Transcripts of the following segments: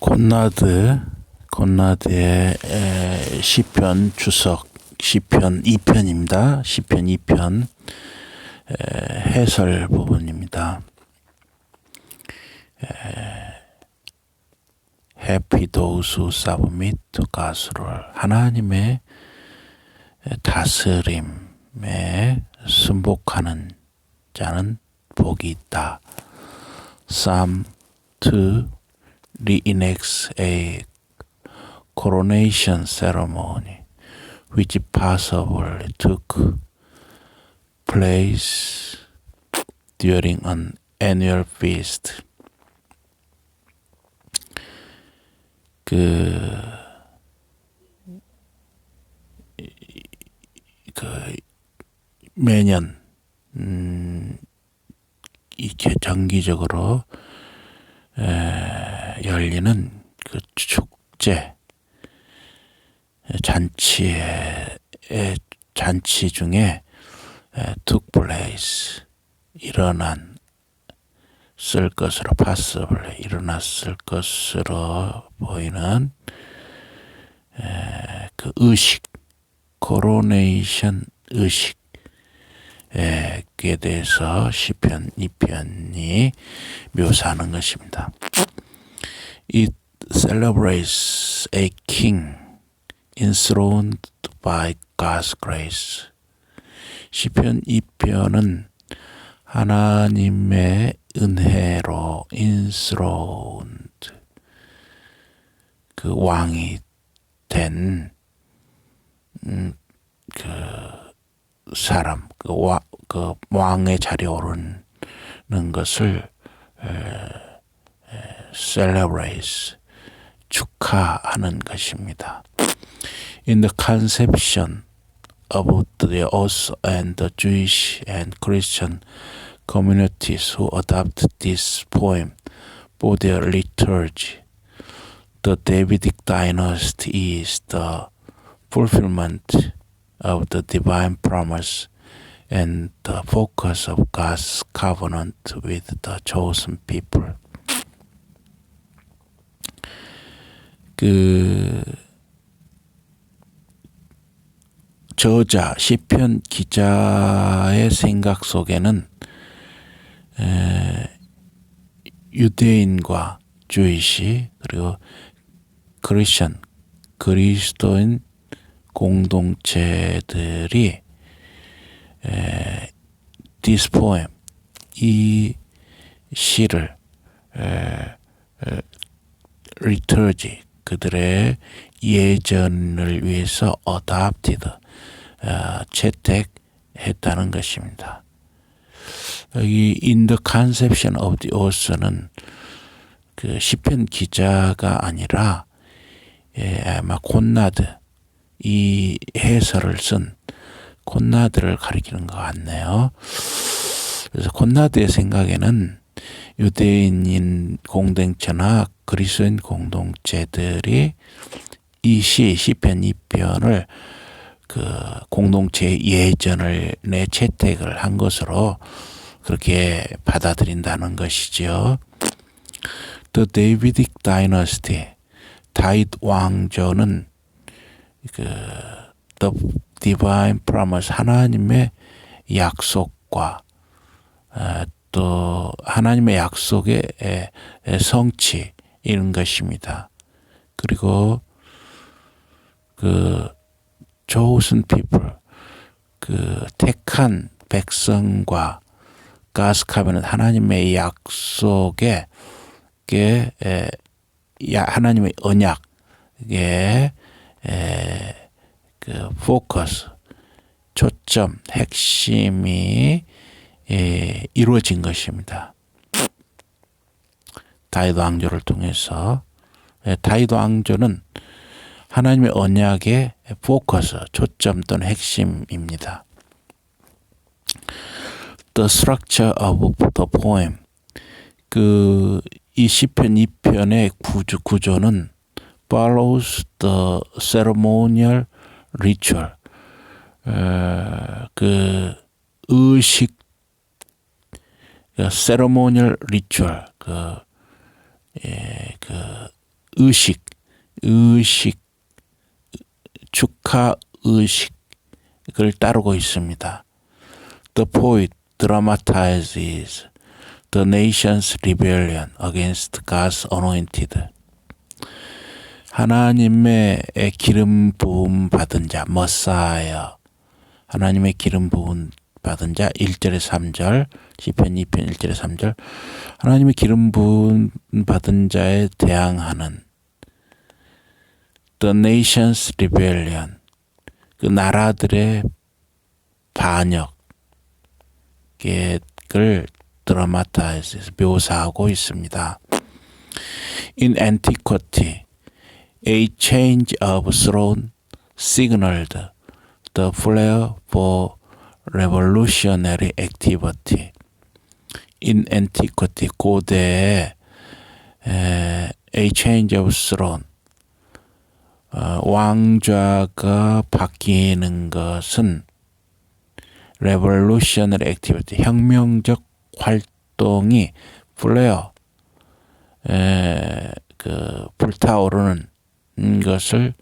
곤나드 곤나드의 에, 시편 주석 시편 2편입니다. 시편 2편 에, 해설 부분입니다. 에, Happy those who submit to God's rule. 하나님의 다스림에 순복하는 자는 복이 있다. Psalm 2 reenacts a coronation ceremony which possibly took place during an annual feast. 그, 그, 매년, 음, 이렇게 정기적으로, 에, 열리는 그 축제, 잔치의, 잔치 중에 에, took place, 일어난, 쓸 것으로 possible 일어났을 것으로 보이는 에, 그 의식 코로네이션 의식에 대해서 시편 2편이 묘사하는 것입니다. It celebrates a king enthroned by God's grace. 시편 2편은 하나님의 은혜로 enthroned 그 왕이 된 음, 그 사람 그, 와, 그 왕의 자리에 오르는 것을 에, 에, celebrate 축하하는 것입니다. In the conception of the Orthodox and the Jewish and Christian communities who adopt this poem for their liturgy. The Davidic dynasty is the fulfillment of the divine promise and the focus of God's covenant with the chosen people. 그 저자 시편 기자의 생각 속에는 에, 유대인과 주이시 그리고 크리스천 그리스도인 공동체들이 poem 이 시를 liturgy 그들의 예전을 위해서 adopted 어, 채택했다는 것입니다. 여기 in the conception of the author는 그 시편 기자가 아니라 예, 아마 콘나드 이 해설을 쓴 콘나드를 가리키는 것 같네요. 그래서 콘나드의 생각에는 유대인인 공동체나 그리스도인 공동체들이 이 시, 시편 2편을 그 공동체의 예전을 내 채택을 한 것으로 그렇게 받아들인다는 것이지요. The Davidic Dynasty, 다윗 왕조는 그 The Divine Promise, 하나님의 약속과 또 하나님의 약속의 성취 이런 것입니다. 그리고 그 chosen people, 그 택한 백성과 가스 카베는 하나님의 약속에 하나님의 언약에 에, 그 포커스 초점 핵심이 에, 이루어진 것입니다. 다윗 왕조를 통해서 에, 다윗 왕조는 하나님의 언약의 포커스 초점 또는 핵심입니다. The structure of the poem. 그, 이 시편 2편의 구조, 구조는 follows the ceremonial ritual. 어, 그, 의식, 그, ceremonial ritual. 그, 예, 그, 의식, 의식, 축하 의식을 따르고 있습니다. The poet dramatizes the nation's rebellion against God's anointed. 하나님의 기름 부음 받은 자, 머사야. 하나님의 기름 부음 받은 자 1절에 3절, 시편 2편 1절에 3절. 하나님의 기름 부음 받은 자에 대항하는 the nation's rebellion. 그 나라들의 반역을 드라마타이즈에서 묘사하고 있습니다. In antiquity, a change of throne signaled the flare for revolutionary activity. In antiquity, 고대에 에, a change of throne, 어, 왕좌가 바뀌는 것은 revolutionary activity, 혁명적 활동이 플레어, 에, 그 불타오르는 것을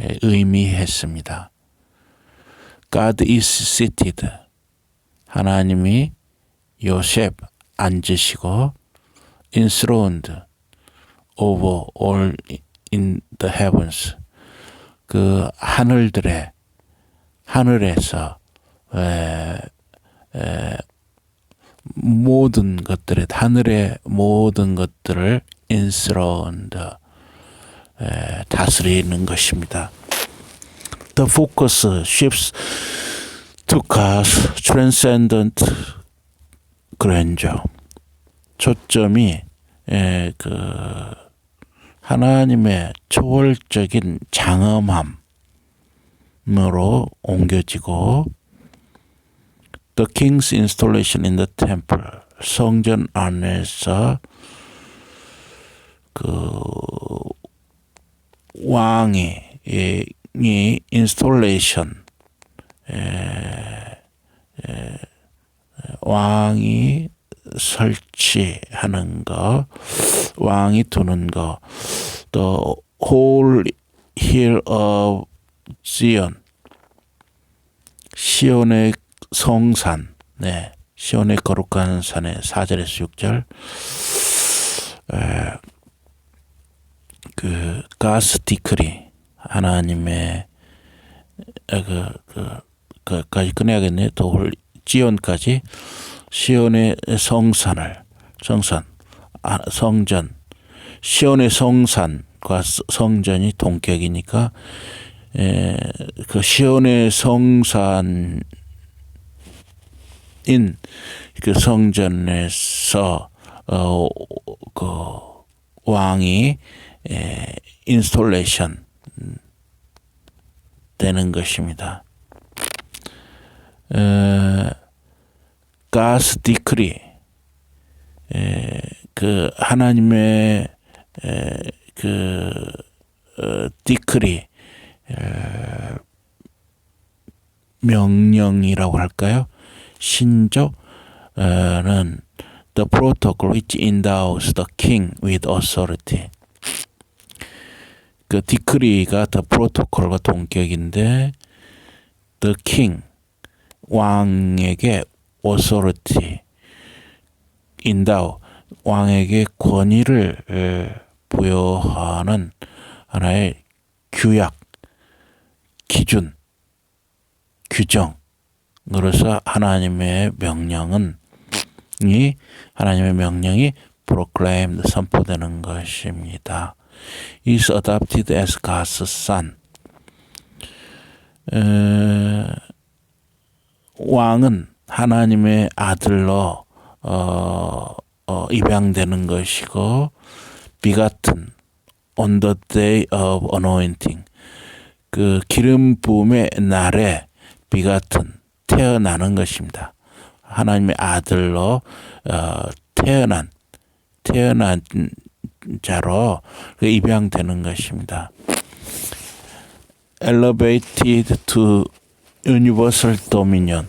에, 의미했습니다. God is seated. 하나님이 요셉 앉으시고 enthroned over all in the heavens. 그 하늘들의 하늘에서 에, 에, 모든 것들의 하늘의 모든 것들을 enthroned 에, 다스리는 것입니다. The focus shifts to God's transcendent grandeur. 초점이 에, 그 하나님의 초월적인 장엄함으로 옮겨지고 The King's installation in the temple 성전 안에서 그 왕이 이, 이 인스톨레이션 에, 에, 왕이 설치하는 거, 왕이 두는 거, 또 whole hill of Zion, 시온의 성산, 네, 시온의 거룩한 산의 4절에서 6절, 에, 그 가스 디크리 하나님의 에, 그, 그, 그까지 꺼내야겠네. 또 지온까지 시온의 성산을 성산 아, 성전 시온의 성산과 성전이 동격이니까 에, 그 시온의 성산인 그 성전에서 어, 그 왕이 에, 인스톨레이션 되는 것입니다. 에, 가스 디크리 에, 그 하나님의 에, 그 어, 디크리 에, 명령이라고 할까요? 신조는 the protocol which endows the king with authority. 그 디크리가 the protocol과 동격인데 king 왕에게 authority 인다오 왕에게 권위를 에, 부여하는 하나의 규약, 기준, 규정으로서 하나님의 명령은 이 하나님의 명령이 proclaimed 선포되는 것입니다. Is adopted as God's son. 에, 왕은 하나님의 아들로 어, 어, 입양되는 것이고 비같은 on the day of anointing 그 기름 부음의 날에 비같은 태어나는 것입니다. 하나님의 아들로 어, 태어난 태어난 자로 그 입양되는 것입니다. elevated to universal dominion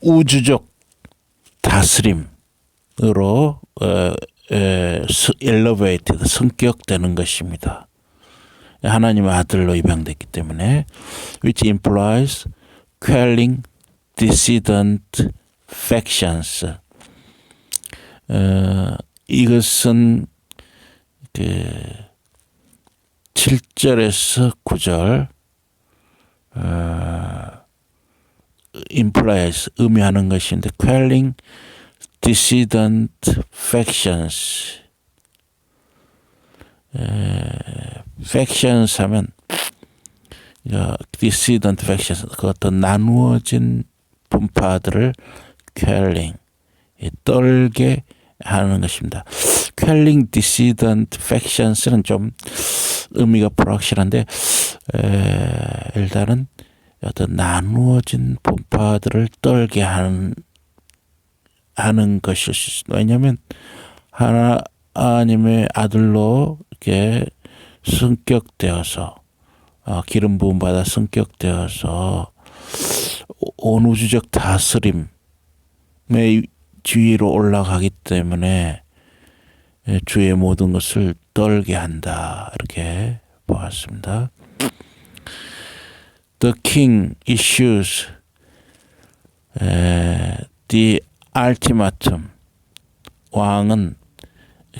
우주적 다스림을 으로 어, 에, 스- elevated 성격되는 것입니다. 하나님의 아들로 입양됐기 때문에 which implies quelling dissident factions. 어, 이것은 그 7절에서 9절 어, implies 의미하는 것인데 quelling dissident factions 에, factions 하면 어, dissident factions 그 어떤 나누어진 분파들을 quelling 이 떨게 하는 것입니다. quelling dissident factions는 좀 의미가 불확실한데 에, 일단은 어떤 나누어진 분파들을 떨게 하는 하는 것일 수 있습니다. 왜냐하면 하나님의 아들로 이렇게 성격되어서 어, 기름 부음 받아 성격되어서 온 우주적 다스림의 지위로 올라가기 때문에 예, 주의 모든 것을 떨게 한다 이렇게 보았습니다. The king issues 에, the ultimatum 왕은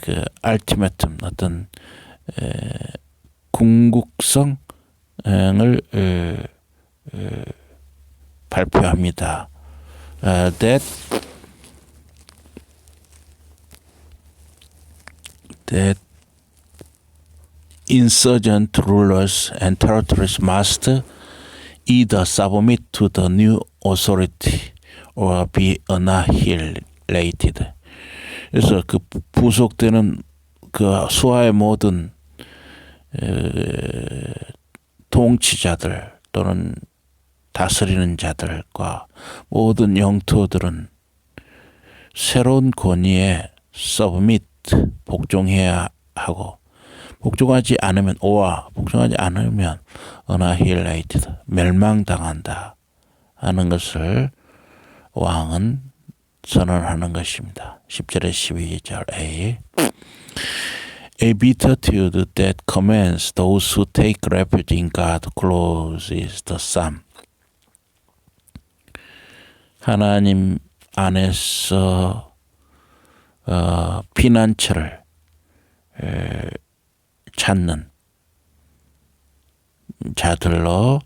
그 ultimatum 어떤 에, 궁극성을 발표합니다. 어, that that insurgent rulers and territories must either submit to the new authority or be annihilated. 그래서 그 부속되는 그 수하의 모든 에, 통치자들 또는 다스리는 자들과 모든 영토들은 새로운 권위에 서브밋 복종해야 하고 복종하지 않으면 오와 복종하지 않으면 어나힐라이티드 멸망당한다 하는 것을 왕은 선언하는 것입니다. 10절에 12절 A A beatitude that commands those who take refuge in God closes the sum. 하나님 안에서 어, 피난처를 에, 찾는 자들로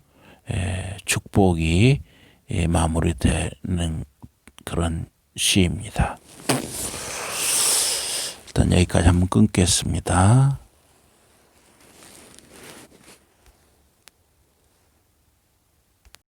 에, 축복이 에, 마무리되는 그런 시입니다. 일단 여기까지 한번 끊겠습니다.